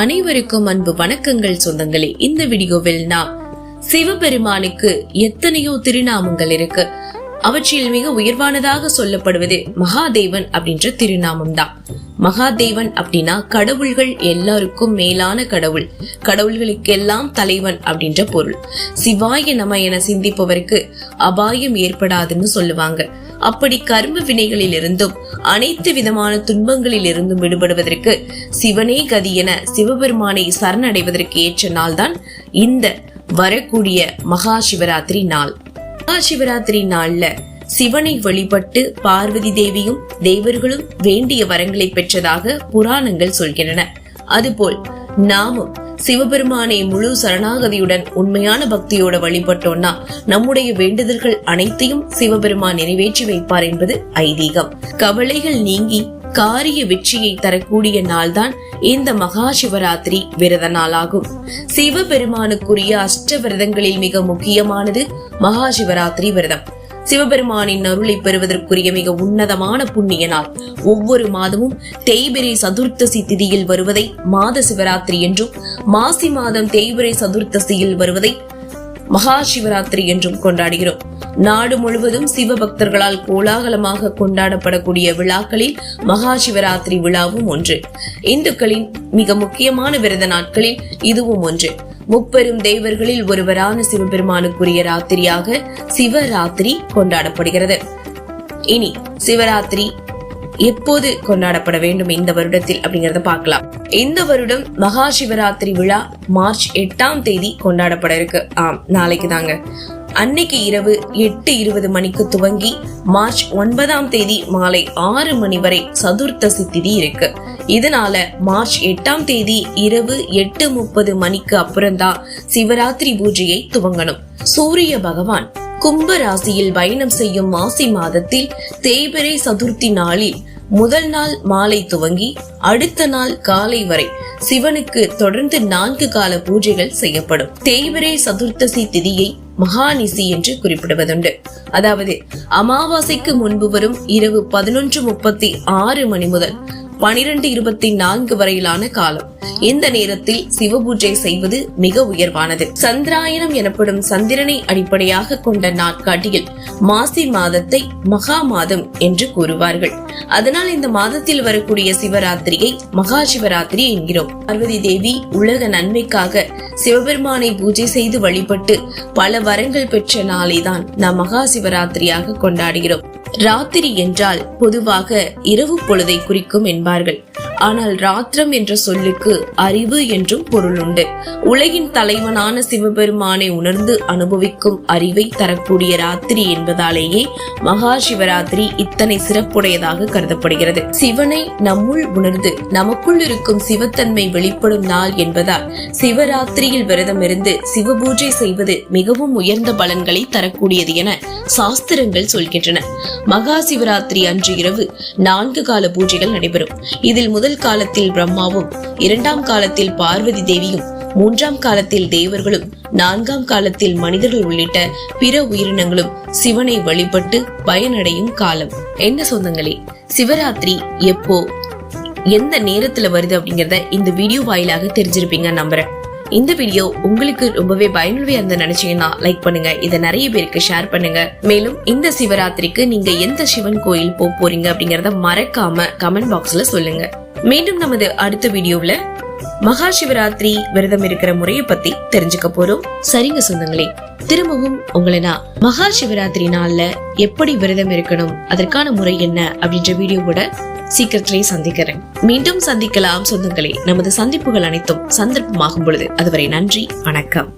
அனைவருக்கும் அன்பு வணக்கங்கள் சொந்தங்களே. இந்த வீடியோவில் நாம் சிவபெருமானுக்கு எத்தனையோ திருநாமங்கள் இருக்கு. அவற்றில் மிக உயர்வானதாக சொல்லப்படுவது மகாதேவன் அப்படின்ற திருநாமம் தான் மகாதேவன் அப்படின்னா கடவுள்கள் எல்லாருக்கும் மேலான கடவுள். கடவுள்களுக்கெல்லாம் தலைவன் அப்படின்ற பொருள். சிவாய நம என சிந்திப்பவருக்கு அபாயம் ஏற்படாதுன்னு சொல்லுவாங்க. அப்படி கர்ம வினைகளில் இருந்தும் அனைத்து விதமான துன்பங்களில் இருந்தும் விடுபடுவதற்கு சிவனே கதி என சிவபெருமானை சரணடைவதற்கு ஏற்ற நாள்தான் இந்த வரக்கூடிய மகா சிவராத்திரி நாள். மகா சிவராத்திரி நாள்ல சிவனை வழிபட்டு பார்வதி தேவியும் தேவர்களும் வேண்டிய வரங்களை பெற்றதாக புராணங்கள் சொல்கின்றன. அதுபோல் நாமும் சிவபெருமானை முழு சரணாகதியுடன் உண்மையான பக்தியோட வழிபட்டோம்னா நம்முடைய வேண்டுதல்கள் அனைத்தையும் சிவபெருமான் நிறைவேற்றி வைப்பார் என்பது ஐதீகம். கவலைகள் நீங்கி காரிய வெற்றியை தரக்கூடிய நாள்தான் இந்த மகா சிவராத்திரி விரத நாளாகும். சிவபெருமானுக்குரிய அஷ்ட விரதங்களில் மிக முக்கியமானது மகா சிவராத்திரி விரதம். சிவபெருமானின் அருளை பெறுவதற்குரிய மிக உன்னதமான புண்ணிய நாள் ஒவ்வொரு மாதமும் தேய்பிரை சதுர்த்தசி திதியில் வருவதை மாத சிவராத்திரி என்றும் மாசி மாதம் தேய்பிரை சதுர்த்தசியில் வருவதை மகா சிவராத்திரி என்றும் கொண்டாடுகிறோம். நாடு முழுவதும் சிவபக்தர்களால் கோலாகலமாக கொண்டாடப்படக்கூடிய விழாக்களில் மகா சிவராத்திரி விழாவும் ஒன்று. இந்துக்களின் மிக முக்கியமான விரத நாட்களில் இதுவும் ஒன்று. முப்பெரும் தெய்வர்களில் ஒருவரான சிவபெருமானுக்குரிய ராத்திரியாக சிவராத்திரி கொண்டாடப்படுகிறது. இனி சிவராத்திரி எப்போது கொண்டாடப்பட வேண்டும் இந்த வருடத்தில் அப்படிங்கறத பார்க்கலாம். இந்த வருடம் மகா சிவராத்திரி விழா மார்ச் எட்டாம் தேதி கொண்டாடப்பட இருக்கு. ஆம் நாளைக்கு தாங்க. அன்னைக்கு இரவு எட்டு இருபது மணிக்கு துவங்கி மார்ச் ஒன்பதாம் தேதி மாலை ஆறு மணி வரை சதுர்த்தசி திதி இருக்கு. இதனால மார்ச் எட்டாம் தேதி இரவு எட்டு முப்பது மணிக்கு அப்புறம்தான் சிவராத்திரி பூஜையை துவங்கணும். சூரிய பகவான் கும்ப ராசியில் பயணம் செய்யும் மாசி மாதத்தில் தேய்பிரை சதுர்த்தி நாளில் முதல் நாள் மாலை துவங்கி அடுத்த நாள் காலை வரை சிவனுக்கு தொடர்ந்து நான்கு கால பூஜைகள் செய்யப்படும். தேய்பிரை சதுர்த்தசி திதியை மகாநிசி என்று குறிப்பிடுவதுண்டு. அதாவது அமாவாசைக்கு முன்பு வரும் இரவு பதினொன்று முப்பத்தி ஆறு மணி முதல் பனிரெண்டு இருபத்தி நான்கு வரையிலான காலம். இந்த நேரத்தில் சிவபூஜை செய்வது மிக உயர்வானது. சந்திராயனம் எனப்படும் சந்திரனை அடிப்படையாக கொண்ட நாட்காட்டியில் மாசி மாதத்தை மகா மாதம் என்று கூறுவார்கள். அதனால் இந்த மாதத்தில் வரக்கூடிய சிவராத்திரியை மகா சிவராத்திரி என்கிறோம். பார்வதி தேவி உலக நன்மைக்காக சிவபெருமானை பூஜை செய்து வழிபட்டு பல வரங்கள் பெற்ற நாளைதான் நாம் மகா சிவராத்திரியாக கொண்டாடுகிறோம். ராத்திரி என்றால் பொதுவாக இரவு பொழுதை குறிக்கும் என்பார்கள். ஆனால் ராத்திரம் என்ற சொல்லுக்கு அறிவு என்றும் பொருள் உண்டு உலகின் தலைவனான சிவபெருமானை உணர்ந்து அனுபவிக்கும் அறிவை தரக்கூடிய ராத்திரி என்பதாலேயே மகா சிவராத்திரி இத்தனை சிறப்புடையதாக கருதப்படுகிறது. சிவனை நம்முள் உணர்ந்து நமக்குள் இருக்கும் சிவத்தன்மை வெளிப்படும் நாள் என்பதால் சிவராத்திரியில் விரதம் இருந்து சிவபூஜை செய்வது மிகவும் உயர்ந்த பலன்களை தரக்கூடியது என சாஸ்திரங்கள் சொல்கின்றன. மகா சிவராத்திரி அன்று இரவு நான்கு கால பூஜைகள் நடைபெறும். இதில் முதல் காலத்தில் பிரம்மாவும் இரண்டாம் காலத்தில் பார்வதி தேவியும் மூன்றாம் காலத்தில் தேவர்களும் நான்காம் காலத்தில் மனிதர்கள் உள்ளிட்ட பிற உயிரினங்களும் சிவனை வழிபட்டு பயனடையும் காலம். என்ன சொந்தங்களே சிவராத்திரி எப்போ எந்த நேரத்துல வருது அப்படிங்கறத இந்த வீடியோ வாயிலாக தெரிஞ்சிருப்பீங்க நம்புறேன். இந்த வீடியோ உங்களுக்கு ரொம்பவே பயனுள்ளவையா இருந்து நினைச்சீங்கன்னா லைக் பண்ணுங்க இதை நிறைய பேருக்கு ஷேர் பண்ணுங்க. மேலும் இந்த சிவராத்திரிக்கு நீங்க எந்த சிவன் கோயில் போக போறீங்க அப்படிங்கறத மறக்காம கமெண்ட் பாக்ஸ்ல சொல்லுங்க. மீண்டும் நமது அடுத்த வீடியோவில் மகா சிவராத்திரி விரதம் இருக்கிற முறையை பத்தி தெரிஞ்சுக்க போறோம். சரிங்க சொந்தங்களே திரும்பவும் உங்களை நான் மகா சிவராத்திரி நாள்ல எப்படி விரதம் இருக்கணும் அதற்கான முறை என்ன அப்படின்ற வீடியோவோட சீக்கிரத்திலேயே சந்திக்கிறேன். மீண்டும் சந்திக்கலாம் சொந்தங்களே நமது சந்திப்புகள் அனைத்தும் சந்தர்ப்பமாகும் பொழுது. அதுவரை நன்றி வணக்கம்.